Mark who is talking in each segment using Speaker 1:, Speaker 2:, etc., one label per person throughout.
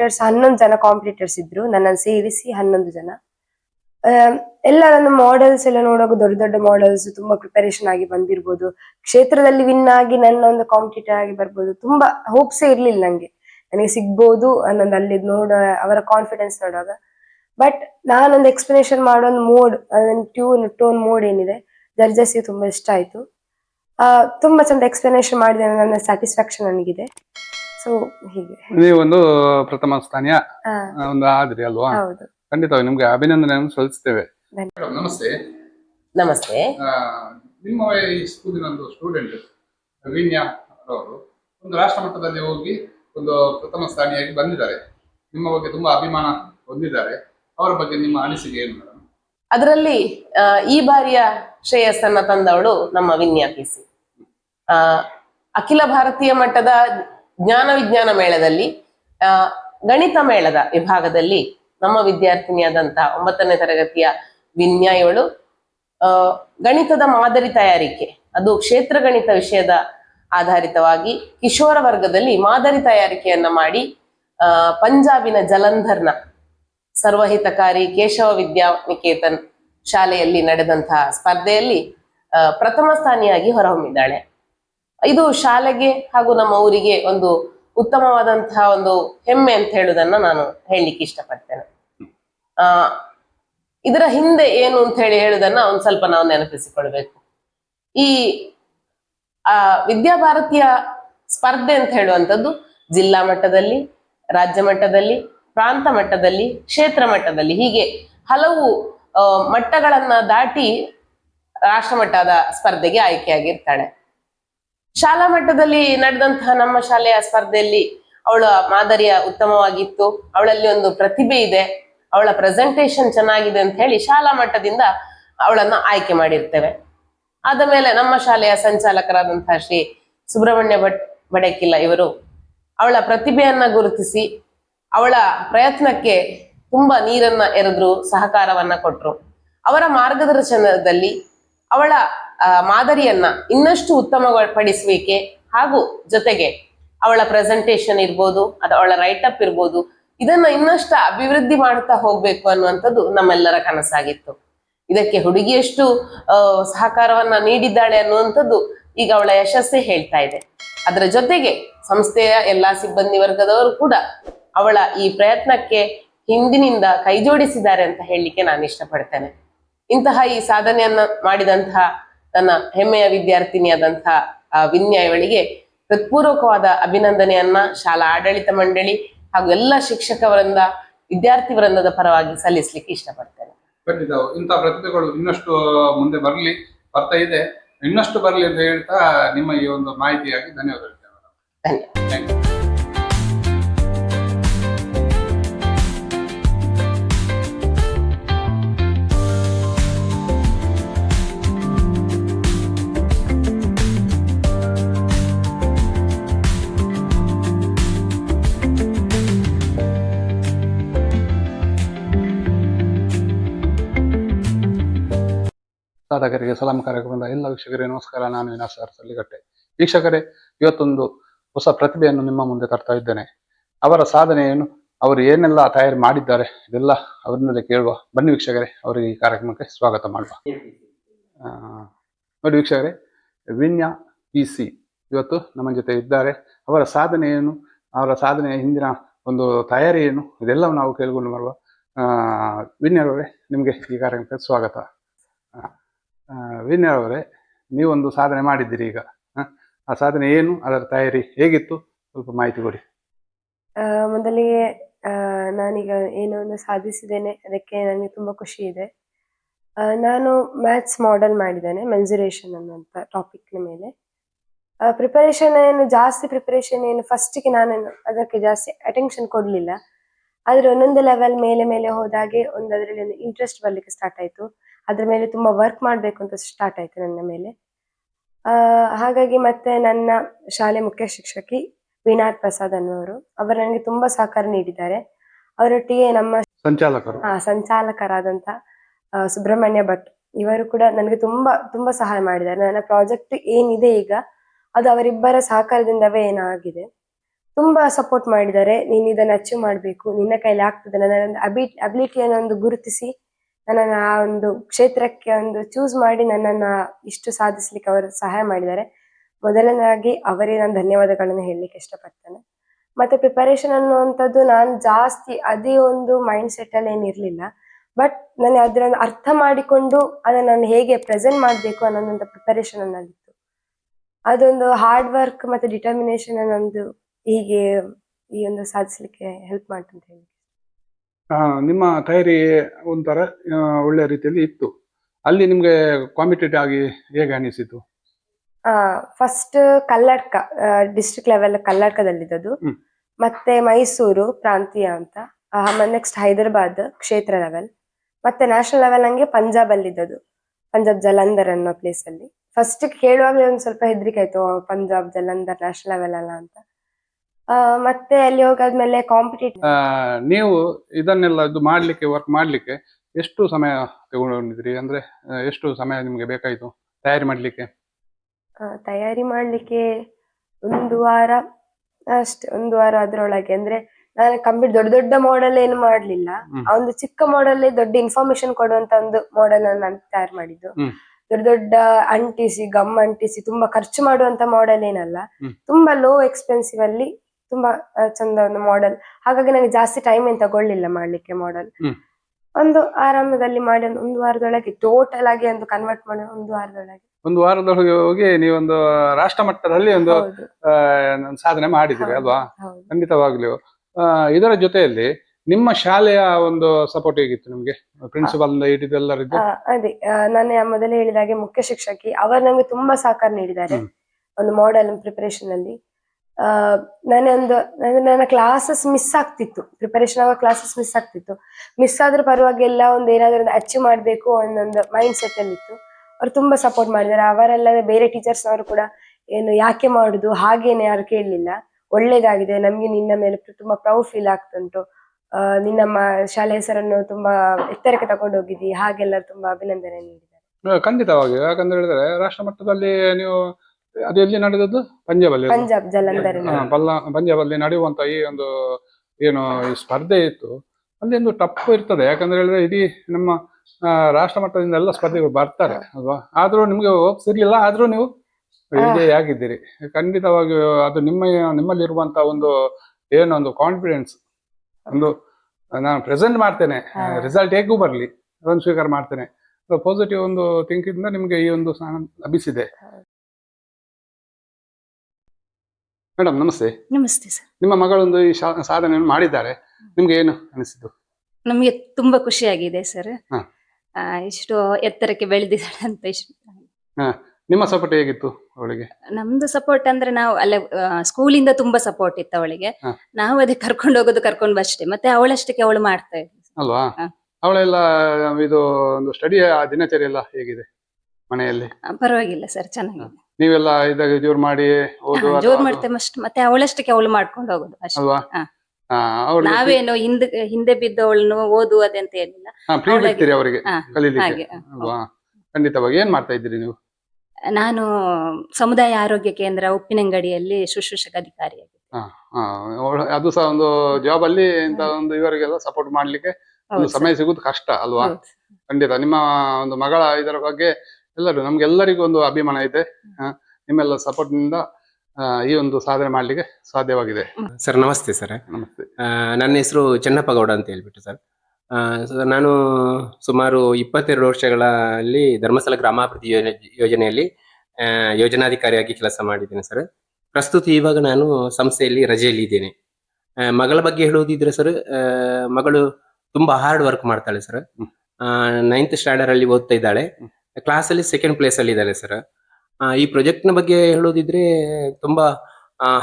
Speaker 1: ಹನ್ನೊಂದು ಜನ ಕಾಂಪಿಟೇಟರ್ಸ್ ಇದ್ರು ನನ್ನನ್ನು ಸೇರಿಸಿ ಹನ್ನೊಂದು ಜನ. ಎಲ್ಲ ನನ್ನ ಮಾಡೆಲ್ಸ್ ಎಲ್ಲ ನೋಡುವಾಗ ದೊಡ್ಡ ದೊಡ್ಡ ಮಾಡೆಲ್ಸ್ ತುಂಬಾ ಪ್ರಿಪರೇಷನ್ ಆಗಿ ಬಂದಿರ್ಬೋದು. ಕ್ಷೇತ್ರದಲ್ಲಿ ವಿನ್ ಆಗಿ ನನ್ನ ಒಂದು ಕಾಂಪಿಟೇಟರ್ ಆಗಿ ಬರ್ಬೋದು. ತುಂಬಾ ಹೋಪ್ಸೇ ಇರ್ಲಿಲ್ಲ ನಂಗೆ. ನನಗೆ ಸಿಗ್ಬೋದು ಅನ್ನೋದು ಅಲ್ಲಿ ನೋಡ ಅವರ ಕಾನ್ಫಿಡೆನ್ಸ್ ನೋಡುವಾಗ. ಬಟ್ ನಾನೊಂದು ಎಕ್ಸ್ಪ್ಲನೇಷನ್ ಮಾಡೋ ಒಂದು ಮೋಡ್ ಟ್ಯೂನ್ ಟೋನ್ ಮೋಡ್ ಏನಿದೆ ಜರ್ಜಸ್ಗೆ ತುಂಬಾ ಇಷ್ಟ ಆಯ್ತು. ಆ, ತುಂಬಾ ಚಂದ ಎಕ್ಸ್ಪ್ಲನೇಷನ್ ಮಾಡಿದೆ ನನ್ನ ಸ್ಯಾಟಿಸ್ಫ್ಯಾಕ್ಷನ್ ನನಗಿದೆ. ಸೊ ಹೀಗೆ.
Speaker 2: ನೀವೊಂದು ಪ್ರಥಮ ಸ್ಥಾನೀಯ ಒಂದು ಆದ್ರಿ ಅಲ್ವಾ?
Speaker 1: ಹೌದು.
Speaker 2: ಖಂಡಿತವಾಗಿ ನಿಮ್ಗೆ ಅಭಿನಂದನೆಯನ್ನು ಸಲ್ಲಿಸ್ತೇವೆ. ನಮಸ್ತೆ.
Speaker 3: ನಮಸ್ತೆ.
Speaker 2: ಆ, ನಿಮ್ಮ ಈ ಸ್ಕೂಲಿನ ಒಂದು ಸ್ಟೂಡೆಂಟ್ ವಿನ್ಯಾ ಅವರು ಒಂದು ರಾಷ್ಟ್ರ ಮಟ್ಟದಲ್ಲಿ ಹೋಗಿ ಒಂದು ಪ್ರಥಮ ಸ್ಥಾನಿಯಾಗಿ ಬಂದಿದ್ದಾರೆ. ನಿಮ್ಮ ಬಗ್ಗೆ ತುಂಬಾ ಅಭಿಮಾನ ಹೊಂದಿದ್ದಾರೆ. ಅವರ ಬಗ್ಗೆ ನಿಮ್ಮ ಅನಿಸಿಕೆ ಏನು ಮೇಡಮ್?
Speaker 3: ಅದರಲ್ಲಿ ಆ, ಈ ಬಾರಿಯ ಶ್ರೇಯಸ್ಸನ್ನ ತಂದವಳು ನಮ್ಮ ವಿನ್ಯಾಪಿಸಿ ಆ ಅಖಿಲ ಭಾರತೀಯ ಮಟ್ಟದ ಜ್ಞಾನ ವಿಜ್ಞಾನ ಮೇಳದಲ್ಲಿ ಗಣಿತ ಮೇಳದ ವಿಭಾಗದಲ್ಲಿ ನಮ್ಮ ವಿದ್ಯಾರ್ಥಿನಿಯಾದಂತಹ ಒಂಬತ್ತನೇ ತರಗತಿಯ ವಿನ್ಯಾಯಳು ಗಣಿತದ ಮಾದರಿ ತಯಾರಿಕೆ. ಅದು ಕ್ಷೇತ್ರ ಗಣಿತ ವಿಷಯದ ಆಧಾರಿತವಾಗಿ ಕಿಶೋರ ವರ್ಗದಲ್ಲಿ ಮಾದರಿ ತಯಾರಿಕೆಯನ್ನ ಮಾಡಿ ಪಂಜಾಬಿನ ಜಲಂಧರ್ನ ಸರ್ವಹಿತಕಾರಿ ಕೇಶವ ವಿದ್ಯಾನಿಕೇತನ್ ಶಾಲೆಯಲ್ಲಿ ನಡೆದಂತಹ ಸ್ಪರ್ಧೆಯಲ್ಲಿ ಪ್ರಥಮ ಸ್ಥಾನಿಯಾಗಿ ಹೊರಹೊಮ್ಮಿದ್ದಾಳೆ. ಇದು ಶಾಲೆಗೆ ಹಾಗೂ ನಮ್ಮ ಊರಿಗೆ ಒಂದು ಉತ್ತಮವಾದಂತಹ ಒಂದು ಹೆಮ್ಮೆ ಅಂತ ಹೇಳುದನ್ನ ನಾನು ಹೇಳಲಿಕ್ಕೆ ಇಷ್ಟಪಡ್ತೇನೆ. ಆ, ಇದರ ಹಿಂದೆ ಏನು ಅಂತ ಹೇಳಿ ಹೇಳುದನ್ನ ಒಂದ್ ಸ್ವಲ್ಪ ನಾವು ನೆನಪಿಸಿಕೊಳ್ಬೇಕು. ಈ, ಆ ವಿದ್ಯಾಭಾರತಿಯ ಸ್ಪರ್ಧೆ ಅಂತ ಹೇಳುವಂಥದ್ದು ಜಿಲ್ಲಾ ಮಟ್ಟದಲ್ಲಿ, ರಾಜ್ಯ ಮಟ್ಟದಲ್ಲಿ, ಪ್ರಾಂತ ಮಟ್ಟದಲ್ಲಿ, ಕ್ಷೇತ್ರ ಮಟ್ಟದಲ್ಲಿ ಹೀಗೆ ಹಲವು ಮಟ್ಟಗಳನ್ನ ದಾಟಿ ರಾಷ್ಟ್ರ ಮಟ್ಟದ ಸ್ಪರ್ಧೆಗೆ ಆಯ್ಕೆಯಾಗಿರ್ತಾಳೆ. ಶಾಲಾ ಮಟ್ಟದಲ್ಲಿ ನಡೆದಂತಹ ನಮ್ಮ ಶಾಲೆಯ ಸ್ಪರ್ಧೆಯಲ್ಲಿ ಅವಳ ಮಾದರಿಯ ಉತ್ತಮವಾಗಿತ್ತು. ಅವಳಲ್ಲಿ ಒಂದು ಪ್ರತಿಭೆ ಇದೆ. ಅವಳ ಪ್ರೆಸೆಂಟೇಶನ್ ಚೆನ್ನಾಗಿದೆ ಅಂತ ಹೇಳಿ ಶಾಲಾ ಮಟ್ಟದಿಂದ ಅವಳನ್ನ ಆಯ್ಕೆ ಮಾಡಿರ್ತೇವೆ. ಆದ ಮೇಲೆ ನಮ್ಮ ಶಾಲೆಯ ಸಂಚಾಲಕರಾದಂತಹ ಶ್ರೀ ಸುಬ್ರಹ್ಮಣ್ಯ ಭಟ್ ಬಡಕಿಲ್ಲ ಇವರು ಅವಳ ಪ್ರತಿಭೆಯನ್ನ ಗುರುತಿಸಿ ಅವಳ ಪ್ರಯತ್ನಕ್ಕೆ ತುಂಬಾ ನೀರನ್ನ ಎರೆದ್ರು, ಸಹಕಾರವನ್ನ ಕೊಟ್ರು. ಅವರ ಮಾರ್ಗದರ್ಶನದಲ್ಲಿ ಅವಳ ಮಾದರಿಯನ್ನ ಇನ್ನಷ್ಟು ಉತ್ತಮಪಡಿಸುವಿಕೆ ಹಾಗೂ ಜೊತೆಗೆ ಅವಳ ಪ್ರೆಸೆಂಟೇಶನ್ ಇರ್ಬೋದು ಅಥವಾ ಅವಳ ರೈಟ್ ಅಪ್ ಇರ್ಬೋದು, ಇದನ್ನ ಇನ್ನಷ್ಟು ಅಭಿವೃದ್ಧಿ ಮಾಡ್ತಾ ಹೋಗ್ಬೇಕು ಅನ್ನುವಂಥದ್ದು ನಮ್ಮೆಲ್ಲರ ಕನಸಾಗಿತ್ತು. ಇದಕ್ಕೆ ಹುಡುಗಿಯಷ್ಟು ಸಹಕಾರವನ್ನ ನೀಡಿದ್ದಾಳೆ ಅನ್ನುವಂಥದ್ದು ಈಗ ಅವಳ ಯಶಸ್ಸೇ ಹೇಳ್ತಾ ಇದೆ. ಅದರ ಜೊತೆಗೆ ಸಂಸ್ಥೆಯ ಎಲ್ಲಾ ಸಿಬ್ಬಂದಿ ವರ್ಗದವರು ಕೂಡ ಅವಳ ಈ ಪ್ರಯತ್ನಕ್ಕೆ ಹಿಂದಿನಿಂದ ಕೈಜೋಡಿಸಿದ್ದಾರೆ ಅಂತ ಹೇಳಲಿಕ್ಕೆ ನಾನು ಇಷ್ಟಪಡ್ತೇನೆ. ಇಂತಹ ಈ ಸಾಧನೆಯನ್ನ ಮಾಡಿದಂತಹ ನನ್ನ ಹೆಮ್ಮೆಯ ವಿದ್ಯಾರ್ಥಿನಿಯಾದಂತಹ ವಿನ್ಯಾಯವಳಿಗೆ ವಿನ್ಯಾ ಹೃತ್ಪೂರ್ವಕವಾದ ಅಭಿನಂದನೆಯನ್ನ ಶಾಲಾ ಆಡಳಿತ ಮಂಡಳಿ ಹಾಗೂ ಎಲ್ಲ ಶಿಕ್ಷಕ ವೃಂದ ವಿದ್ಯಾರ್ಥಿ ವೃಂದದ ಪರವಾಗಿ ಸಲ್ಲಿಸ್ಲಿಕ್ಕೆ ಇಷ್ಟಪಡ್ತೇನೆ.
Speaker 2: ಖಂಡಿತ. ಇಂತಹ ಪ್ರತಿಭೆಗಳು ಇನ್ನಷ್ಟು ಮುಂದೆ ಬರಲಿ ಬರ್ತಾ ಇದೆ. ಇನ್ನಷ್ಟು ಬರಲಿ ಅಂತ ಹೇಳ್ತಾ ನಿಮ್ಮ ಈ ಒಂದು ಮಾಹಿತಿಯಾಗಿ ಧನ್ಯವಾದ. ಹೇಳ್ತೇನೆ ಮೇಡಮ್
Speaker 3: ಧನ್ಯವಾದ
Speaker 2: ಸಾಧಕರಿಗೆ ಸಲಾಂ ಕಾರ್ಯಕ್ರಮದ ಎಲ್ಲ ವೀಕ್ಷಕರಿಗೆ ನಮಸ್ಕಾರ. ನಾನು ವಿನಾಶ್ ಸರ್ ಸಲ್ಲಿಗಟ್ಟೆ. ವೀಕ್ಷಕರೇ, ಇವತ್ತೊಂದು ಹೊಸ ಪ್ರತಿಭೆಯನ್ನು ನಿಮ್ಮ ಮುಂದೆ ತರ್ತಾ ಇದ್ದೇನೆ. ಅವರ ಸಾಧನೆ ಏನು? ಅವರು ಏನೆಲ್ಲ ತಯಾರಿ ಮಾಡಿದ್ದಾರೆ? ಇದೆಲ್ಲ ಅವರಿಂದಲೇ ಕೇಳುವ. ಬನ್ನಿ ವೀಕ್ಷಕರೇ, ಅವರಿಗೆ ಈ ಕಾರ್ಯಕ್ರಮಕ್ಕೆ ಸ್ವಾಗತ ಮಾಡುವ. ನೋಡಿ ವೀಕ್ಷಕರೇ, ವಿನ್ಯಾ ಪಿ ಸಿ ಇವತ್ತು ನಮ್ಮ ಜೊತೆ ಇದ್ದಾರೆ. ಅವರ ಸಾಧನೆಯನ್ನು ಅವರ ಸಾಧನೆಯ ಹಿಂದಿನ ಒಂದು ತಯಾರಿ ಏನು? ಇದೆಲ್ಲವೂ ನಾವು ಕೇಳಿಕೊಂಡು ಬರುವ ವಿನ್ಯರವರೇ ನಿಮಗೆ ಈ ಕಾರ್ಯಕ್ರಮಕ್ಕೆ ಸ್ವಾಗತ. ವಿನಯ್ ಅವರೇ, ನೀವೊಂದು ಸಾಧನೆ ಮಾಡಿದ್ದೀರಿ ಈಗ. ಆ ಸಾಧನೆ ಏನು, ಅದರ ತಯಾರಿ ಹೇಗಿತ್ತು? ಸ್ವಲ್ಪ ಮಾಹಿತಿ ಕೊಡಿ.
Speaker 1: ಮೊದಲಿಗೆ ನಾನೀಗ ಏನೋ ಒಂದು ಸಾಧಿಸಿದ್ದೇನೆ, ಅದಕ್ಕೆ ನನಗೆ ತುಂಬಾ ಖುಷಿ ಇದೆ. ನಾನು ಮ್ಯಾಥ್ಸ್ ಮಾಡೆಲ್ ಮಾಡಿದ್ದೇನೆ ಮೆನ್ಸುರೇಷನ್ ಅನ್ನುವಂಥ ಟಾಪಿಕ್ನ ಮೇಲೆ. ಪ್ರಿಪರೇಷನ್ ಏನು, ಜಾಸ್ತಿ ಪ್ರಿಪರೇಷನ್ ಏನು ಫಸ್ಟಿಗೆ ನಾನೇನು ಅದಕ್ಕೆ ಜಾಸ್ತಿ ಅಟೆನ್ಷನ್ ಕೊಡಲಿಲ್ಲ. ಆದರೆ ಒಂದೊಂದು ಲೆವೆಲ್ ಮೇಲೆ ಮೇಲೆ ಹೋದಾಗೆ ಒಂದು ಅದರಲ್ಲಿ ಒಂದು ಇಂಟ್ರೆಸ್ಟ್ ಬರಲಿಕ್ಕೆ ಸ್ಟಾರ್ಟ್ ಆಯಿತು. ಅದ್ರ ಮೇಲೆ ತುಂಬಾ ವರ್ಕ್ ಮಾಡಬೇಕು ಅಂತ ಸ್ಟಾರ್ಟ್ ಆಯ್ತು ನನ್ನ ಮೇಲೆ. ಆ, ಹಾಗಾಗಿ ಮತ್ತೆ ನನ್ನ ಶಾಲೆ ಮುಖ್ಯ ಶಿಕ್ಷಕಿ ವೀಣಾಥ್ ಪ್ರಸಾದ್ ಅನ್ನೋರು ಅವರು ನನಗೆ ತುಂಬಾ ಸಹಕಾರ ನೀಡಿದ್ದಾರೆ. ಅವರೊಟ್ಟಿಗೆ ನಮ್ಮ
Speaker 2: ಸಂಚಾಲಕರು.
Speaker 1: ಆ, ಸಂಚಾಲಕರಾದಂತ ಸುಬ್ರಹ್ಮಣ್ಯ ಭಟ್ ಇವರು ಕೂಡ ನನಗೆ ತುಂಬಾ ತುಂಬಾ ಸಹಾಯ ಮಾಡಿದ್ದಾರೆ. ನನ್ನ ಪ್ರಾಜೆಕ್ಟ್ ಏನಿದೆ ಈಗ ಅದು ಅವರಿಬ್ಬರ ಸಹಕಾರದಿಂದವೇ ಏನಾಗಿದೆ. ತುಂಬಾ ಸಪೋರ್ಟ್ ಮಾಡಿದ್ದಾರೆ. ನೀನು ಇದನ್ನ ಅಚೀವ್ ಮಾಡಬೇಕು. ನಿನ್ನ ಕೈಲಿ ಆಗ್ತದೆ. ನನ್ನ ಒಂದು ಅಬಿ ಅಬಿಲಿಟಿಯನ್ನು ಒಂದು ಗುರುತಿಸಿ ನನ್ನನ್ನ ಆ ಒಂದು ಕ್ಷೇತ್ರಕ್ಕೆ ಒಂದು ಚೂಸ್ ಮಾಡಿ ನನ್ನನ್ನ ಇಷ್ಟು ಸಾಧಿಸ್ಲಿಕ್ಕೆ ಅವರು ಸಹಾಯ ಮಾಡಿದ್ದಾರೆ. ಮೊದಲನೇದಾಗಿ ಅವರಿಗೆ ನಾನು ಧನ್ಯವಾದಗಳನ್ನು ಹೇಳಲಿಕ್ಕೆ ಇಷ್ಟಪಡ್ತೇನೆ. ಮತ್ತೆ ಪ್ರಿಪರೇಷನ್ ಅನ್ನುವಂಥದ್ದು ನಾನು ಜಾಸ್ತಿ ಅದೇ ಒಂದು ಮೈಂಡ್ ಸೆಟ್ ಅಲ್ಲಿ ಏನಿರ್ಲಿಲ್ಲ ಬಟ್ ನಾನು ಅದರನ್ನು ಅರ್ಥ ಮಾಡಿಕೊಂಡು ಅದನ್ನು ನಾನು ಹೇಗೆ ಪ್ರೆಸೆಂಟ್ ಮಾಡಬೇಕು ಅನ್ನೋದಂಥ ಪ್ರಿಪರೇಷನ್ ಅನ್ನೋದಿತ್ತು ಅದೊಂದು ಹಾರ್ಡ್ ವರ್ಕ್ ಮತ್ತೆ ಡಿಟರ್ಮಿನೇಷನ್ ಅನ್ನೊಂದು ಹೀಗೆ ಈ ಒಂದು ಸಾಧಿಸ್ಲಿಕ್ಕೆ ಹೆಲ್ಪ್ ಮಾಡ್ತಂತ ಹೇಳಿ
Speaker 2: ನಿಮ್ಮ ತಯಾರಿ ಒಂಥರ ಒಳ್ಳೆ ರೀತಿಯಲ್ಲಿ ಇತ್ತು. ಅಲ್ಲಿ ನಿಮ್ಗೆ ಕಾಂಪಿಟೇಟಿವ್ ಆಗಿ ಹೇಗೆ ಅನಿಸಿತು?
Speaker 1: ಫಸ್ಟ್ ಕಲ್ಲಡ್ಕ ಡಿಸ್ಟ್ರಿಕ್ಟ್ ಲೆವೆಲ್ ಕಲ್ಲಡ್ಕದಲ್ಲಿದ್ದದು.
Speaker 2: ಇದ್ದದ್ದು
Speaker 1: ಮತ್ತೆ ಮೈಸೂರು ಪ್ರಾಂತೀಯ ಅಂತ ನೆಕ್ಸ್ಟ್ ಹೈದರಾಬಾದ್ ಕ್ಷೇತ್ರ ಲೆವೆಲ್ ಮತ್ತೆ ನ್ಯಾಷನಲ್ ಲೆವೆಲ್ ಹಂಗೆ ಪಂಜಾಬ್ ಅಲ್ಲಿ ಇದ್ದದ್ದು ಪಂಜಾಬ್ ಜಲಂಧರ್ ಅನ್ನೋ ಪ್ಲೇಸ್ ಅಲ್ಲಿ. ಫಸ್ಟ್ ಕೇಳುವಾಗಲೇ ಒಂದ್ ಸ್ವಲ್ಪ ಹೆದರಿಕೆ ಆಯ್ತು ಪಂಜಾಬ್ ಜಲಂಧರ್ ನ್ಯಾಷನಲ್ ಲೆವೆಲ್ ಅಲ್ಲ ಅಂತ. ಮತ್ತೆ ಅಲ್ಲಿ ಹೋಗಾದ್ಮೇಲೆ ಕಾಂಪಿಟೇಟಿವ್
Speaker 2: ಆ, ನೀವು ಇದನ್ನೆಲ್ಲ ಇದು ಮಾಡ್ಲಿಕ್ಕೆ ವರ್ಕ್ ಮಾಡ್ಲಿಕ್ಕೆ ಎಷ್ಟು ಸಮಯ ತಗೊಂಡಿದ್ರಿ ಅಂದ್ರೆ ಆ, ಎಷ್ಟು ಸಮಯ ನಿಮ್ಗೆ ಬೇಕಾಯ್ತು ತಯಾರಿ ಮಾಡ್ಲಿಕ್ಕೆ
Speaker 1: ತಯಾರಿ ಮಾಡ್ಲಿಕ್ಕೆ ಒಂದು ವಾರ ಅಷ್ಟೇ ಒಂದು ವಾರ ಅದ್ರೊಳಗೆ ಅಂದ್ರೆ ನಾನು ಕಂಪ್ಲೀಟ್ ದೊಡ್ಡ ದೊಡ್ಡ ಮಾಡೆಲ್ ಏನು ಮಾಡ್ಲಿಲ್ಲ
Speaker 2: ಹ್ಮ್.
Speaker 1: ಆ ಒಂದು ಚಿಕ್ಕ ಮಾಡೆಲ್ ದೊಡ್ಡ ಇನ್ಫಾರ್ಮೇಶನ್ ಕೊಡುವಂತ ಒಂದು ಮಾಡೆಲ್ ನಾನು ತಯಾರು ಮಾಡಿದ್ದು
Speaker 2: ಹ್ಮ್.
Speaker 1: ದೊಡ್ಡ ದೊಡ್ಡ ಅಂಟಿಸಿ ಗಮ್ ಅಂಟಿಸಿ ತುಂಬಾ ಖರ್ಚು ಮಾಡುವಂತ ಮಾಡೆಲ್ ಏನಲ್ಲ
Speaker 2: ಹ್ಮ್.
Speaker 1: ತುಂಬಾ ಲೋ ಎಕ್ಸ್ಪೆನ್ಸಿವ್ ಅಲ್ಲಿ ತುಂಬಾ ಚಂದ ಒಂದು ಮಾಡೆಲ್ ಹಾಗಾಗಿ ನನಗೆ ಜಾಸ್ತಿ ಟೈಮ್ ಏನ್ ತಗೊಳ್ಳಿಲ್ಲ ಮಾಡ್ಲಿಕ್ಕೆ ಮಾಡೆಲ್ ಒಂದು ಆರಾಮದಲ್ಲಿ ಮಾಡಿ ಒಂದು- ಒಂದು ವಾರದೊಳಗೆ ಟೋಟಲ್ ಆಗಿ ಒಂದು ಕನ್ವರ್ಟ್ ಮಾಡಿ ಒಂದು ವಾರದೊಳಗೆ.
Speaker 2: ಒಂದು ವಾರದೊಳಗೆ ಹೋಗಿ ನೀವೊಂದು ರಾಷ್ಟ್ರ ಮಟ್ಟದಲ್ಲಿ ಒಂದು ಸಾಧನೆ ಮಾಡಿದಿರಿ ಅಲ್ವಾ? ಖಂಡಿತವಾಗ್ಲು. ಇದರ ಜೊತೆಯಲ್ಲಿ ನಿಮ್ಮ ಶಾಲೆಯ ಒಂದು ಸಪೋರ್ಟ್ ಹೇಗಿತ್ತು ನಿಮಗೆ? ಪ್ರಿನ್ಸಿಪಾಲ್
Speaker 1: ಹಿಡಿದೆಲ್ಲರಿದ್ದು ಅದೇ ನಾನು ಮೊದಲೇ ಹೇಳಿದ ಹಾಗೆ ಮುಖ್ಯ ಶಿಕ್ಷಕಿ. ಅವರು ನಮಗೆ ತುಂಬಾ ಸಹಕಾರ ನೀಡಿದ್ದಾರೆ ಒಂದು ಮಾಡೆಲ್ ಪ್ರಿಪರೇಷನ್ ಅಲ್ಲಿ. ಆ, ನನ್ನ ಕ್ಲಾಸಸ್ ಮಿಸ್ ಆಗ್ತಿತ್ತು. ಪ್ರಿಪರೇಷನ್ ಆಗೋ ಕ್ಲಾಸಸ್ ಮಿಸ್ ಆಗ್ತಿತ್ತು. ಮಿಸ್ ಆದ್ರೂ ಪರವಾಗಿಲ್ಲ ಒಂದು ಏನಾದ್ರೂ ಒಂದು ಅಚೀವ್ ಮಾಡಬೇಕು ಅನ್ನೊಂದು ಮೈಂಡ್ ಸೆಟ್ ಅಲ್ಲಿ ಇತ್ತು ಅವ್ರು ತುಂಬಾ ಸಪೋರ್ಟ್ ಮಾಡಿದ್ದಾರೆ. ಅವರಲ್ಲದೆ ಬೇರೆ ಟೀಚರ್ಸ್ ಅವರು ಕೂಡ ಏನು ಯಾಕೆ ಮಾಡುದು ಹಾಗೇನೆ ಯಾರು ಕೇಳಲಿಲ್ಲ. ಒಳ್ಳೇದಾಗಿದೆ ನಮ್ಗೆ ನಿನ್ನ ಮೇಲೆ ತುಂಬಾ ಪ್ರೌಡ್ ಫೀಲ್ ಆಗ್ತುಂಟು. ನಿನ್ನ ಶಾಲೆ ಹೆಸರನ್ನು ತುಂಬಾ ಎತ್ತರಕ್ಕೆ ತಗೊಂಡು ಹೋಗಿದ್ದೀವಿ ಹಾಗೆಲ್ಲ ತುಂಬಾ ಅಭಿನಂದನೆ ನೀಡಿದ್ದಾರೆ.
Speaker 2: ಖಂಡಿತವಾಗಿ ಯಾಕಂತ ಹೇಳಿದ್ರೆ ರಾಷ್ಟ್ರ ಮಟ್ಟದಲ್ಲಿ ನೀವು ಅದು ಎಲ್ಲಿ ನಡೆದದ್ದು? ಪಂಜಾಬಲ್ಲಿ ಅಲ್ಲಿ
Speaker 1: ಪಂಜಾಬ್
Speaker 2: ಪಲ್ಲ ಪಂಜಾಬಲ್ಲಿ ನಡೆಯುವಂತ ಈ ಒಂದು ಏನು ಈ ಸ್ಪರ್ಧೆ ಇತ್ತು. ಅಲ್ಲಿ ಒಂದು ಟಪ್ಪು ಇರ್ತದೆ. ಯಾಕಂದ್ರೆ ಹೇಳಿದ್ರೆ ಇಡೀ ನಮ್ಮ ಆ, ರಾಷ್ಟ್ರ ಮಟ್ಟದಿಂದ ಎಲ್ಲ ಸ್ಪರ್ಧೆಗಳು ಬರ್ತಾರೆ ಅಲ್ವಾ? ಆದ್ರೂ ನಿಮ್ಗೆ ಹೋಪ್ಸ್ ಇರ್ಲಿಲ್ಲ. ಆದ್ರೂ ನೀವು ವಿಜಯ ಆಗಿದ್ದೀರಿ. ಖಂಡಿತವಾಗಿಯೂ ಅದು ನಿಮ್ಮ ನಿಮ್ಮಲ್ಲಿರುವಂತ ಒಂದು ಏನು ಒಂದು ಕಾನ್ಫಿಡೆನ್ಸ್ ಒಂದು ನಾನು ಪ್ರೆಸೆಂಟ್ ಮಾಡ್ತೇನೆ. ರಿಸಲ್ಟ್ ಹೇಗೂ ಬರಲಿ. ಅದನ್ನು ಸ್ವೀಕಾರ ಮಾಡ್ತೇನೆ. ಪಾಸಿಟಿವ್ ಒಂದು ಥಿಂಕಿಂದ ನಿಮಗೆ ಈ ಒಂದು ಸ್ಥಾನ ಲಭಿಸಿದೆ ಮೇಡಮ್ ನಮಸ್ತೆ.
Speaker 4: ನಮಸ್ತೆ ಸರ್.
Speaker 2: ನಿಮ್ಮ ಮಗಳೊಂದು ಈ ಸಾಧನೆ ಸಾಧನೆಯನ್ನು ಮಾಡಿದ್ದಾರೆ. ನಿಮ್ಗೆ ಏನು ಅನಿಸಿತು
Speaker 4: ನಮಗೆ ತುಂಬಾ ಖುಷಿಯಾಗಿದೆ ಸರ್.
Speaker 2: ಹ.
Speaker 4: ಆ, ಇಷ್ಟು ಎತ್ತರಕ್ಕೆ ಬೆಳೆದಿದ್ದಾಳೆ ಅಂತ ಇಷ್ಟು
Speaker 2: ನಿಮ್ಮ ಸಪೋರ್ಟ್ ಹೇಗಿತ್ತು ಅವಳಿಗೆ?
Speaker 4: ನಮ್ದು ಸಪೋರ್ಟ್ ಅಂದ್ರೆ ನಾವು ಅಲ್ಲೇ ಸ್ಕೂಲಿಂದ ತುಂಬಾ ಸಪೋರ್ಟ್ ಇತ್ತು ಅವಳಿಗೆ.
Speaker 2: ಹ.
Speaker 4: ನಾವು ಅದೇ ಕರ್ಕೊಂಡು ಹೋಗೋದು ಕರ್ಕೊಂಡು ಬಷ್ಟೇ. ಮತ್ತೆ ಅವಳಷ್ಟಕ್ಕೆ ಅವಳು ಮಾಡ್ತಾ ಇದ್ಲು.
Speaker 2: ಅಲ್ವಾ?
Speaker 4: ಹ.
Speaker 2: ಅವಳೆಲ್ಲ ಇದು ಒಂದು ಸ್ಟಡಿಯ ದಿನಚರಿ ಎಲ್ಲ ಹೇಗಿದೆ ಮನೆಯಲ್ಲಿ?
Speaker 4: ಆ, ಪರವಾಗಿಲ್ಲ ಸರ್ ಚೆನ್ನಾಗಿದೆ.
Speaker 2: ನೀವೆಲ್ಲ ಇದಾಗ ಜೋರ್ ಮಾಡಿ ಓದು
Speaker 4: ಹಾ, ಜೋರ್ ಮಾಡ್ತೇವೆ ಅಷ್ಟು. ಮತ್ತೆ ಅವಳಷ್ಟಕ್ಕೆ ಅವಳು ಮಾಡ್ಕೊಂಡು ಹೋಗೋದು ಅಷ್ಟೇ.
Speaker 2: ಅಲ್ವಾ?
Speaker 4: ಹ.
Speaker 2: ಹಾ, ಅವ್ರಿಗೆ
Speaker 4: ನಾವೇನು ಹಿಂದೆ ಹಿಂದೆ ಬಿದ್ದವಳನ್ನು ಓದು ಅದಂತ ಏನಿಲ್ಲ. ಅವಳಿಗೆ-
Speaker 2: ಬಿಡ್ತೀರಿ ಅವರಿಗೆ
Speaker 4: ಹಾ,
Speaker 2: ಕಲೀಲಿಕ್ಕೆ.
Speaker 4: ಹಾಗೆ ಹ.
Speaker 2: ಅಲ್ವಾ? ಖಂಡಿತವಾಗಿ. ಏನ್ ಮಾಡ್ತಾ ಇದ್ದೀರಿ ನೀವು?
Speaker 4: ನಾನು ಸಮುದಾಯ ಆರೋಗ್ಯ ಕೇಂದ್ರ ಉಪ್ಪಿನಂಗಡಿಯಲ್ಲಿ ಶುಶ್ರೂಷಕ ಅಧಿಕಾರಿಯಾಗಿ
Speaker 2: ಹಾ, ಅವಳು- ಅದು ಸಹ ಒಂದು ಜಾಬ್ ಅಲ್ಲಿ ಇಂತ ಒಂದು ಇವರಿಗೆಲ್ಲ ಸಪೋರ್ಟ್ ಮಾಡ್ಲಿಕ್ಕೆ ಒಂದು
Speaker 4: ಹೌದು
Speaker 2: ಸಮಯ ಸಿಗುದು ಕಷ್ಟ ಅಲ್ವಾ?
Speaker 4: ಹೌದು.
Speaker 2: ಖಂಡಿತ. ನಿಮ್ಮ ಒಂದು ಮಗಳ ಇದರ ಬಗ್ಗೆ ಎಲ್ಲರೂ ನಮ್ಗೆಲ್ಲರಿಗೂ ಒಂದು ಅಭಿಮಾನ ಇದೆ. ಆ, ನಿಮ್ಮೆಲ್ಲ ಸಪೋರ್ಟ್ನಿಂದ ಆ, ಈ ಒಂದು ಸಾಧನೆ ಮಾಡಲಿಕ್ಕೆ ಸಾಧ್ಯವಾಗಿದೆ.
Speaker 5: ಸರ್ ನಮಸ್ತೆ ಸರ್.
Speaker 2: ನಮಸ್ತೆ.
Speaker 5: ನನ್ನ ಹೆಸರು ಚೆನ್ನಪ್ಪ ಗೌಡ ಅಂತ ಹೇಳ್ಬಿಟ್ಟು ಸರ್. ಆ, ಸರ್, ನಾನು ಸುಮಾರು ಇಪ್ಪತ್ತೆರಡು ವರ್ಷಗಳಲ್ಲಿ ಧರ್ಮಸ್ಥಳ ಗ್ರಾಮಾಭಿವೃದ್ಧಿ ಯೋಜನೆ ಯೋಜನೆಯಲ್ಲಿ ಯೋಜನಾಧಿಕಾರಿಯಾಗಿ ಕೆಲಸ ಮಾಡಿದ್ದೇನೆ ಸರ್. ಪ್ರಸ್ತುತ ಇವಾಗ ನಾನು ಸಂಸ್ಥೆಯಲ್ಲಿ ರಜೆಯಲ್ಲಿ ಇದ್ದೇನೆ. ಮಗಳ ಬಗ್ಗೆ ಹೇಳುವುದಿದ್ರೆ ಸರ್ ಮಗಳು ತುಂಬಾ ಹಾರ್ಡ್ ವರ್ಕ್ ಮಾಡ್ತಾಳೆ ಸರ್. ನೈನ್ತ್ ಸ್ಟ್ಯಾಂಡರ್ಡ್ ಅಲ್ಲಿ ಓದ್ತಾ ಇದ್ದಾಳೆ.
Speaker 2: ಹ್ಮ್.
Speaker 5: ಕ್ಲಾಸ್ ಅಲ್ಲಿ ಸೆಕೆಂಡ್ ಪ್ಲೇಸ್ ಅಲ್ಲಿ ಇದ್ದಾರೆ ಸರ್ ಈ ಪ್ರಾಜೆಕ್ಟ್ನ ಬಗ್ಗೆ ಹೇಳೋದಿದ್ರೆ ತುಂಬಾ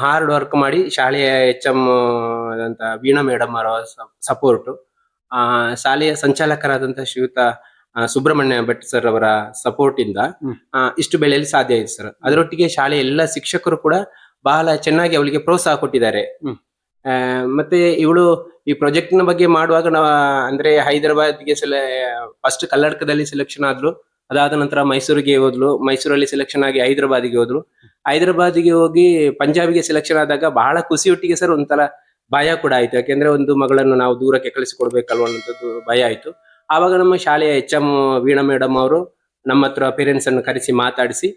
Speaker 5: ಹಾರ್ಡ್ ವರ್ಕ್ ಮಾಡಿ ಶಾಲೆಯ ಎಚ್ ಎಂ ಆದಂತ ವೀಣಾ ಮೇಡಮ್ ಅವರ ಸಪೋರ್ಟ್ ಶಾಲೆಯ ಸಂಚಾಲಕರಾದಂತಹ ಶ್ರೀಯುತ ಸುಬ್ರಹ್ಮಣ್ಯ ಭಟ್ ಸರ್ ಅವರ ಸಪೋರ್ಟ್ ಇಂದ ಇಷ್ಟು ಬೆಳೆಯಲು ಸಾಧ್ಯ ಆಯ್ತು ಸರ್ ಅದರೊಟ್ಟಿಗೆ ಶಾಲೆಯ ಎಲ್ಲ ಶಿಕ್ಷಕರು ಕೂಡ ಬಹಳ ಚೆನ್ನಾಗಿ ಅವಳಿಗೆ ಪ್ರೋತ್ಸಾಹ ಕೊಟ್ಟಿದ್ದಾರೆ. ಮತ್ತೆ ಇವಳು ಈ ಪ್ರಾಜೆಕ್ಟ್ನ ಬಗ್ಗೆ ಮಾಡುವಾಗ ನಾವು ಅಂದ್ರೆ ಹೈದರಾಬಾದ್ಗೆ ಸೆಲೆ ಫಸ್ಟ್ ಕರ್ನಾಟಕದಲ್ಲಿ ಸೆಲೆಕ್ಷನ್ ಆದ್ಲು ಅದಾದ ನಂತರ ಮೈಸೂರಿಗೆ ಹೋದ್ಲು. ಮೈಸೂರಲ್ಲಿ ಸೆಲೆಕ್ಷನ್ ಆಗಿ ಹೈದರಾಬಾದಿಗೆ ಹೋದ್ರು. ಹೈದರಾಬಾದಿಗೆ ಹೋಗಿ ಪಂಜಾಬಿಗೆ ಸೆಲೆಕ್ಷನ್ ಆದಾಗ ಬಹಳ ಖುಷಿಯೊಟ್ಟಿಗೆ ಸರ್ ಒಂಥರ ಭಯ ಕೂಡ ಆಯ್ತು. ಯಾಕೆಂದ್ರೆ ಒಂದು ಮಗಳನ್ನು ನಾವು ದೂರಕ್ಕೆ ಕಳಿಸಿಕೊಡ್ಬೇಕಲ್ವ ಅನ್ನೋದು ಭಯ ಆಯ್ತು. ಆವಾಗ ನಮ್ಮ ಶಾಲೆಯ ಎಚ್ ಎಂ ವೀಣಾ ಮೇಡಮ್ ಅವರು ನಮ್ಮ ಹತ್ರ ಪೇರೆಂಟ್ಸ್ ಅನ್ನು ಕರೆಸಿ ಮಾತಾಡಿಸಿ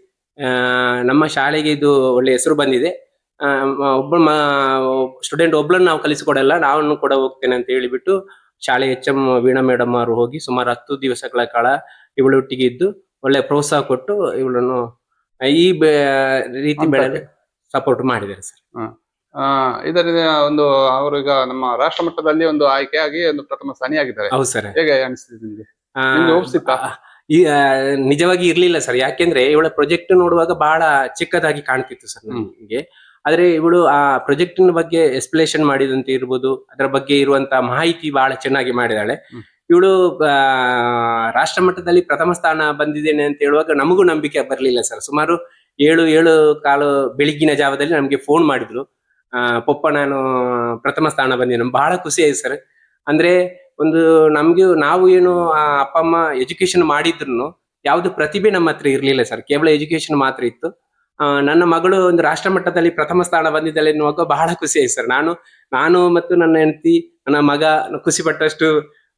Speaker 5: ನಮ್ಮ ಶಾಲೆಗೆ ಇದು ಒಳ್ಳೆ ಹೆಸರು ಬಂದಿದೆ. ಒಬ್ಬ ಸ್ಟೂಡೆಂಟ್ ಒಬ್ಳನ್ನ ನಾವು ಕಲಿಸಿಕೊಡಲ್ಲ ನಾವನ್ನು ಕೂಡ ಹೋಗ್ತೇನೆ ಅಂತ ಹೇಳಿಬಿಟ್ಟು ಶಾಲೆ ಎಚ್ ಎಂ ವೀಣಾ ಮೇಡಮ್ ಅವರು ಹೋಗಿ ಸುಮಾರು ಹತ್ತು ದಿವಸಗಳ ಕಾಲ ಇವಳೊಟ್ಟಿಗೆ ಇದ್ದು ಒಳ್ಳೆ ಪ್ರೋತ್ಸಾಹ ಕೊಟ್ಟು ಇವಳನ್ನು ಈ ರೀತಿ ಬೆಳೆದು ಸಪೋರ್ಟ್ ಮಾಡಿದ್ದಾರೆ ಸರ್.
Speaker 2: ಇದರಿಂದ ಒಂದು ಅವರೀಗ ನಮ್ಮ ರಾಷ್ಟ್ರ ಮಟ್ಟದಲ್ಲಿ ಒಂದು ಆಯ್ಕೆಯಾಗಿ ಒಂದು ಪ್ರಥಮ ಸ್ಥಾನಿಯಾಗಿದ್ದಾರೆ
Speaker 5: ಹೌದು ಸರ್.
Speaker 2: ಹೇಗೆ ಅನಿಸ್ತಿದೆ ನಿಮ್ಗೆ?
Speaker 5: ಆ, ಈ ನಿಜವಾಗಿ ಇರ್ಲಿಲ್ಲ ಸರ್. ಯಾಕೆಂದ್ರೆ ಇವಳ ಪ್ರಾಜೆಕ್ಟ್ ನೋಡುವಾಗ ಬಹಳ ಚಿಕ್ಕದಾಗಿ ಕಾಣ್ತಿತ್ತು ಸರ್. ನಮಗೆ. ಆದ್ರೆ ಇವಳು ಆ ಪ್ರಾಜೆಕ್ಟ್ ಬಗ್ಗೆ ಎಕ್ಸ್ಪ್ಲೇಷನ್ ಮಾಡಿದಂತೆ ಇರ್ಬೋದು. ಅದರ ಬಗ್ಗೆ ಇರುವಂತಹ ಮಾಹಿತಿ ಬಹಳ ಚೆನ್ನಾಗಿ ಮಾಡಿದಾಳೆ. ಇವಳು ರಾಷ್ಟ್ರ ಮಟ್ಟದಲ್ಲಿ ಪ್ರಥಮ ಸ್ಥಾನ ಬಂದಿದ್ದೇನೆ ಅಂತ ಹೇಳುವಾಗ ನಮಗೂ ನಂಬಿಕೆ ಬರಲಿಲ್ಲ ಸರ್. ಸುಮಾರು ಏಳು ಏಳು ಕಾಲು ಬೆಳಿಗ್ಗಿನ ಜಾವದಲ್ಲಿ ನಮಗೆ ಫೋನ್ ಮಾಡಿದ್ರು. ಪೊಪ್ಪ ನಾನು ಪ್ರಥಮ ಸ್ಥಾನ ಬಂದಿದ್ದೆ ನಮ್ಗೆ ಬಹಳ ಖುಷಿ ಆಯ್ತು ಸರ್. ಅಂದ್ರೆ ಒಂದು ನಮ್ಗೆ ನಾವು ಏನು ಅಪ್ಪ, ಅಮ್ಮ ಎಜುಕೇಶನ್ ಮಾಡಿದ್ರು ಯಾವುದು ಪ್ರತಿಭೆ ನಮ್ಮ ಹತ್ರ ಇರಲಿಲ್ಲ ಸರ್. ಕೇವಲ ಎಜುಕೇಶನ್ ಮಾತ್ರ ಇತ್ತು. ನನ್ನ ಮಗಳು ಒಂದು ರಾಷ್ಟ್ರ ಮಟ್ಟದಲ್ಲಿ ಪ್ರಥಮ ಸ್ಥಾನ ಬಂದಿದ್ದಾಳೆ ಎನ್ನುವಾಗ ಬಹಳ ಖುಷಿ ಆಯ್ತು ಸರ್. ನಾನು ನಾನು ಮತ್ತು ನನ್ನ ಹೆಂಡತಿ, ನನ್ನ ಮಗ ಖುಷಿ ಪಟ್ಟಷ್ಟು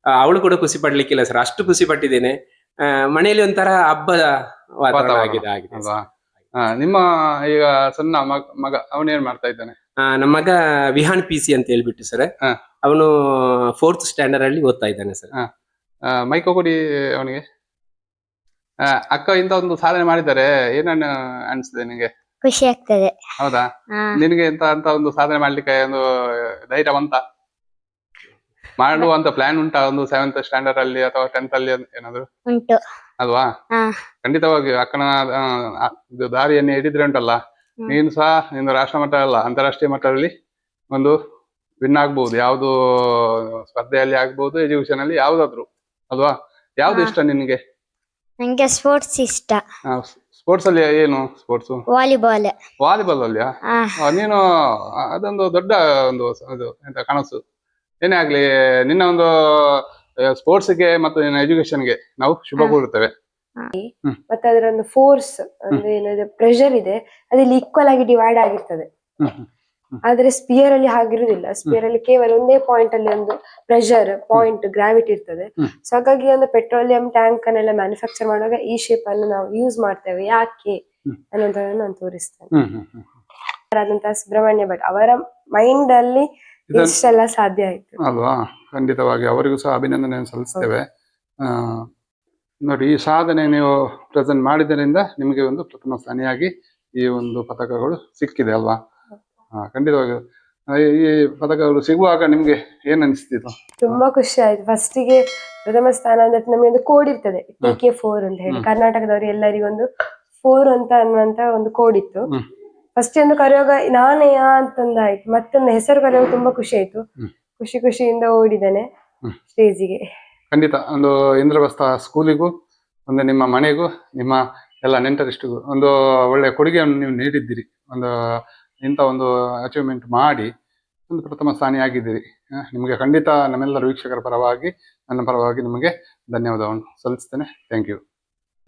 Speaker 5: ಅವಳು ಕೂಡ ಖುಷಿ ಪಡ್ಲಿಕ್ಕಿಲ್ಲ ಸರ್. ಅಷ್ಟು ಖುಷಿ ಪಟ್ಟಿದ್ದೇನೆ. ಆ, ಮನೆಯಲ್ಲಿ ಒಂಥರ ಹಬ್ಬದ ವಾತಾವರಣ
Speaker 2: ವಾತಾವರಣ.
Speaker 5: ಆಗಿದೆ.
Speaker 2: ಅಲ್ವಾ? ನಿಮ್ಮ ಈಗ ಸಣ್ಣ ಮಗ ಮಗ ಅವನೇನ್ ಮಾಡ್ತಾ ಇದ್ದಾನೆ?
Speaker 5: ಆ, ನಮ್ಮ ಮಗ ವಿಹಾನ್ ಪಿ ಸಿ ಅಂತ ಹೇಳ್ಬಿಟ್ಟು ಸರ್.
Speaker 2: ಹಾ.
Speaker 5: ಅವನು ಫೋರ್ತ್ ಸ್ಟ್ಯಾಂಡರ್ಡ್ ಅಲ್ಲಿ ಓದ್ತಾ ಇದ್ದಾನೆ ಸರ್.
Speaker 2: ಆ, ಮೈಕ್ ಕೊಡಿ ಅವನಿಗೆ. ಆ, ಅಕ್ಕ ಇಂತ ಒಂದು ಸಾಧನೆ ಮಾಡಿದ್ದಾರೆ. ಏನನ್ನ ಅನ್ಸ್ತದೆ ನಿನಗೆ?
Speaker 6: ಖುಷಿ ಆಗ್ತದೆ.
Speaker 2: ಹೌದಾ?
Speaker 6: ಹಾ.
Speaker 2: ನಿನಗೆ ಎಂತ ಅಂತ ಒಂದು ಸಾಧನೆ ಮಾಡ್ಲಿಕ್ಕೆ ಒಂದು ಧೈರ್ಯ ಬಂತ ಮಾಡುವಂತ ಪ್ಲಾನ್ ಉಂಟಾ? ಒಂದು ಸೆವೆಂತ್ ಸ್ಟ್ಯಾಂಡರ್ಡ್ ಅಲ್ಲಿ ಅಥವಾ ಟೆಂತ್ ಅಲ್ಲಿ ಏನಾದ್ರು?
Speaker 6: ಉಂಟು.
Speaker 2: ಅಲ್ವಾ?
Speaker 6: ಹಾ.
Speaker 2: ಖಂಡಿತವಾಗಿ ಅಕ್ಕನ ಆ, ಆ, ಇದು ದಾರಿಯನ್ನು ಹಿಡಿದ್ರೆ ಉಂಟಲ್ಲ. ನೀನು ಸಹ ನಿನ್ನ ರಾಷ್ಟ್ರ ಮಟ್ಟ ಅಲ್ಲ ಅಂತಾರಾಷ್ಟ್ರೀಯ ಮಟ್ಟದಲ್ಲಿ ಒಂದು ವಿನ್ ಆಗ್ಬಹುದು ಯಾವ್ದು ಸ್ಪರ್ಧೆಯಲ್ಲಿ ಆಗ್ಬಹುದು ಎಜುಕೇಶನ್ ಅಲ್ಲಿ ಯಾವ್ದಾದ್ರು. ಅಲ್ವಾ? ಯಾವ್ದು ಇಷ್ಟ ನಿನ್ಗೆ?
Speaker 6: ನಂಗೆ ಸ್ಪೋರ್ಟ್ಸ್ ಇಷ್ಟ.
Speaker 2: ಸ್ಪೋರ್ಟ್ಸ್ ಅಲ್ಲಿ ಏನು ಸ್ಪೋರ್ಟ್ಸ್
Speaker 6: ವಾಲಿಬಾಲ್
Speaker 2: ವಾಲಿಬಾಲ್ ಅಲ್ಲಿಯಾ?
Speaker 6: ಆ
Speaker 2: ನೀನು ಅದೊಂದು ದೊಡ್ಡ ಒಂದು ಸ- ಎಂತ ಕನಸು. ಏನೇ ಆಗ್ಲಿ ನಿನ್ನ ಒಂದು ಸ್ಪೋರ್ಟ್ಸ್ಗೆ ಮತ್ತು ನಿನ್ನ ಎಜುಕೇಶನ್ಗೆ ನಾವು ಶುಭ. ಕೋರುತ್ತೇವೆ.
Speaker 1: ಮತ್ತೆ ಅದರ ಒಂದು ಫೋರ್ಸ್ ಅಂದ್ರೆ ಏನಿದೆ ಪ್ರೆಷರ್ ಇದೆ. ಅದಿಲ್ಲಿ ಈಕ್ವಲ್ ಆಗಿ ಡಿವೈಡ್ ಆಗಿರ್ತದೆ. ಆದ್ರೆ ಸ್ಪಿಯರ್ ಅಲ್ಲಿ ಹಾಗಿರುವುದಿಲ್ಲ. ಸ್ಪಿಯರ್ ಅಲ್ಲಿ ಕೇವಲ ಒಂದೇ ಪಾಯಿಂಟ್ ಅಲ್ಲಿ ಒಂದು ಪ್ರೆಷರ್ ಪಾಯಿಂಟ್ ಗ್ರಾವಿಟಿ ಇರ್ತದೆ. ಸೊ ಹಾಗಾಗಿ ಒಂದು ಪೆಟ್ರೋಲಿಯಂ ಟ್ಯಾಂಕ್ ಅನ್ನೆಲ್ಲ ಮ್ಯಾನುಫ್ಯಾಕ್ಚರ್ ಮಾಡುವಾಗ ಈ ಶೇಪ್ ಅನ್ನು ನಾವು ಯೂಸ್ ಮಾಡ್ತೇವೆ. ಯಾಕೆ? ಅನ್ನೋದನ್ನು ನಾನು ತೋರಿಸ್ತೇನೆ. ಆದಂತಹ ಸುಬ್ರಹ್ಮಣ್ಯ ಭಟ್ ಅವರ ಮೈಂಡ್ ಅಲ್ಲಿ ಇಷ್ಟೆಲ್ಲ ಸಾಧ್ಯ ಆಯ್ತು.
Speaker 2: ಅಲ್ವಾ? ಖಂಡಿತವಾಗಿ ಅವರಿಗೂ ಸಹ ಅಭಿನಂದನೆ ಸಲ್ಲಿಸ್ತೇವೆ ನೋಡಿ ಈ ಸಾಧನೆ ನೀವು ಪ್ರೆಸೆಂಟ್ ಮಾಡಿದ್ದರಿಂದ ನಿಮಗೆ ಒಂದು ಪ್ರಥಮ ಸ್ಥಾನಿಯಾಗಿ ಈ ಒಂದು ಪದಕಗಳು ಸಿಕ್ಕಿದೆ ಅಲ್ವಾ? ಖಂಡಿತವಾಗಿ. ಈ ಪದಕಗಳು ಸಿಗುವಾಗ ನಿಮ್ಗೆ ಏನ್ ಅನಿಸ್ತಿತ್ತು?
Speaker 1: ತುಂಬಾ ಖುಷಿ ಆಯ್ತು. ಫಸ್ಟಿಗೆ ಪ್ರಥಮ ಸ್ಥಾನ ಅಂದ್ರೆ ನಮಗೆ ಒಂದು ಕೋಡ್ ಇರ್ತದೆ. ಟಿ ಕೆ ಫೋರ್ ಅಂತ ಹೇಳಿ. ಕರ್ನಾಟಕದವರು ಎಲ್ಲರಿಗೂ ಒಂದು ಫೋರ್ ಅಂತ ಅನ್ನುವಂತ ಒಂದು ಕೋಡ್ ಇತ್ತು. ಫಸ್ಟ್ ಒಂದು ಕರೆಯುವಾಗ ನಾನೇ ಅಂತಂದಾಯ್ತು. ಮತ್ತೊಂದು ಹೆಸರು ಕರೆಯುವಾಗ ತುಂಬಾ ಖುಷಿ ಆಯ್ತು. ಖುಷಿ ಖುಷಿಯಿಂದ ಓಡಿದ್ದೇನೆ. ಸ್ಟೇಜಿಗೆ.
Speaker 2: ಖಂಡಿತ. ಒಂದು ಇಂದ್ರಪ್ರಸ್ಥ ಸ್ಕೂಲಿಗೂ ಒಂದು ನಿಮ್ಮ ಮನೆಗೂ ನಿಮ್ಮ ಎಲ್ಲ ನೆಂಟರಿಷ್ಟಿಗೂ ಒಂದು ಒಳ್ಳೆಯ ಕೊಡುಗೆಯನ್ನು ನೀವು ನೀಡಿದ್ದೀರಿ. ಒಂದು ಇಂಥ ಒಂದು ಅಚೀವ್ಮೆಂಟ್ ಮಾಡಿ ಒಂದು ಪ್ರಥಮ ಸ್ಥಾನಿಯಾಗಿದ್ದೀರಿ. ನಿಮಗೆ ಖಂಡಿತ ನಮ್ಮೆಲ್ಲರ ವೀಕ್ಷಕರ ಪರವಾಗಿ ನನ್ನ ಪರವಾಗಿ ನಿಮಗೆ ಧನ್ಯವಾದವನ್ನು ಸಲ್ಲಿಸ್ತೇನೆ. Thank you